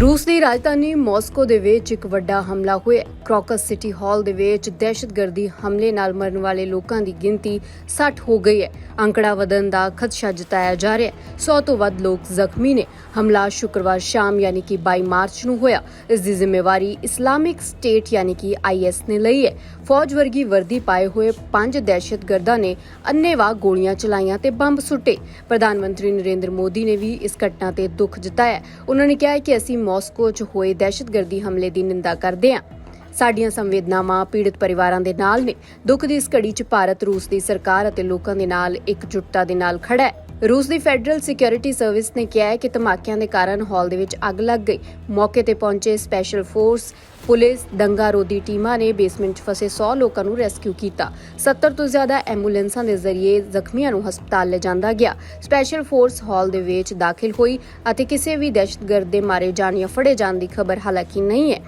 ਰੂਸ ਦੀ ਰਾਜਧਾਨੀ ਮਾਸਕੋ ਦੇ ਵਿੱਚ ਇੱਕ ਵੱਡਾ ਹਮਲਾ ਹੋਇਆ। ਕ੍ਰੋਕਸ ਸਿਟੀ ਹਾਲ ਦੇ ਵਿੱਚ ਦਹਿਸ਼ਤਗਰਦੀ ਹਮਲੇ ਨਾਲ ਮਰਨ ਵਾਲੇ ਲੋਕਾਂ ਦੀ ਗਿਣਤੀ 60 ਹੋ ਗਈ ਹੈ। ਅੰਕੜਾ ਵਧਣ ਦਾ ਖਦਸ਼ਾ ਜਤਾਇਆ ਜਾ ਰਿਹਾ ਹੈ। 100 ਤੋਂ ਵੱਧ ਲੋਕ ਜ਼ਖਮੀ ਨੇ। ਹਮਲਾ ਸ਼ੁੱਕਰਵਾਰ ਸ਼ਾਮ ਯਾਨੀ ਕਿ 22 ਮਾਰਚ ਨੂੰ ਹੋਇਆ। ਇਸ ਦੀ ਜ਼ਿੰਮੇਵਾਰੀ ਇਸਲਾਮਿਕ ਸਟੇਟ ਯਾਨੀ ਕਿ ਆਈਐਸ ਨੇ ਲਈ ਹੈ। ਫੌਜ ਵਰਗੀ ਵਰਦੀ ਪਾਏ ਹੋਏ ਪੰਜ ਦਹਿਸ਼ਤਗਰਦਾਂ ਨੇ ਅੰਨ੍ਹੇਵਾਹ ਗੋਲੀਆਂ ਚਲਾਈਆਂ ਤੇ ਬੰਬ ਸੁੱਟੇ। ਪ੍ਰਧਾਨ ਮੰਤਰੀ ਨਰਿੰਦਰ ਮੋਦੀ ਨੇ ਵੀ ਇਸ ਘਟਨਾ ਤੇ ਦੁੱਖ ਜਤਾਇਆ। ਹੈ। ਉਹਨਾਂ ਨੇ ਕਿਹਾ ਕਿ ਅਸੀਂ ਮਾਸਕੋ 'ਚ ਹੋਏ ਦਹਿਸ਼ਤਗਰਦੀ ਹਮਲੇ ਦੀ ਨਿੰਦਾ ਕਰਦੇ ਹਾਂ ਸਾਡੀਆਂ ਸੰਵੇਦਨਾਵਾਂ ਪੀੜਤ ਪਰਿਵਾਰਾਂ ਦੇ ਨਾਲ ਨੇ। ਦੁੱਖ ਦੀ ਇਸ ਘੜੀ 'ਚ ਭਾਰਤ, ਰੂਸ ਦੀ ਸਰਕਾਰ ਅਤੇ ਲੋਕਾਂ ਦੇ ਨਾਲ ਇਕਜੁੱਟਤਾ ਦੇ ਨਾਲ ਖੜਾ ਹੈ। ਰੂਸ ਦੀ ਫੈਡਰਲ ਸਿਕਿਉਰਿਟੀ ਸਰਵਿਸ ਨੇ ਕਿਹਾ ਹੈ ਕਿ ਧਮਾਕਿਆਂ ਦੇ ਕਾਰਨ ਹਾਲ ਦੇ ਵਿੱਚ ਅੱਗ ਲੱਗ ਗਈ। ਮੌਕੇ ਤੇ ਪਹੁੰਚੇ ਸਪੈਸ਼ਲ ਫੋਰਸ ਪੁਲਿਸ ਦੰਗਾ ਰੋਧੀ ਟੀਮਾਂ ਨੇ ਬੇਸਮੈਂਟ 'ਚ ਫਸੇ 100 ਲੋਕਾਂ ਨੂੰ ਰੈਸਕਿਊ ਕੀਤਾ। 70 ਤੋਂ ਜ਼ਿਆਦਾ ਐਂਬੂਲੈਂਸਾਂ ਦੇ ਜ਼ਰੀਏ ਜ਼ਖਮੀਆਂ ਨੂੰ ਹਸਪਤਾਲ ਲਿਜਾਂਦਾ ਗਿਆ। ਸਪੈਸ਼ਲ ਫੋਰਸ ਹਾਲ ਦੇ ਵਿੱਚ ਦਾਖਲ ਹੋਈ ਅਤੇ ਕਿਸੇ ਵੀ ਦਹਿਸ਼ਤਗਰਦ ਦੇ ਮਾਰੇ ਜਾਣ ਜਾਂ ਫੜੇ ਜਾਣ ਦੀ ਖਬਰ ਹਾਲਾਂਕਿ ਨਹੀਂ ਹੈ।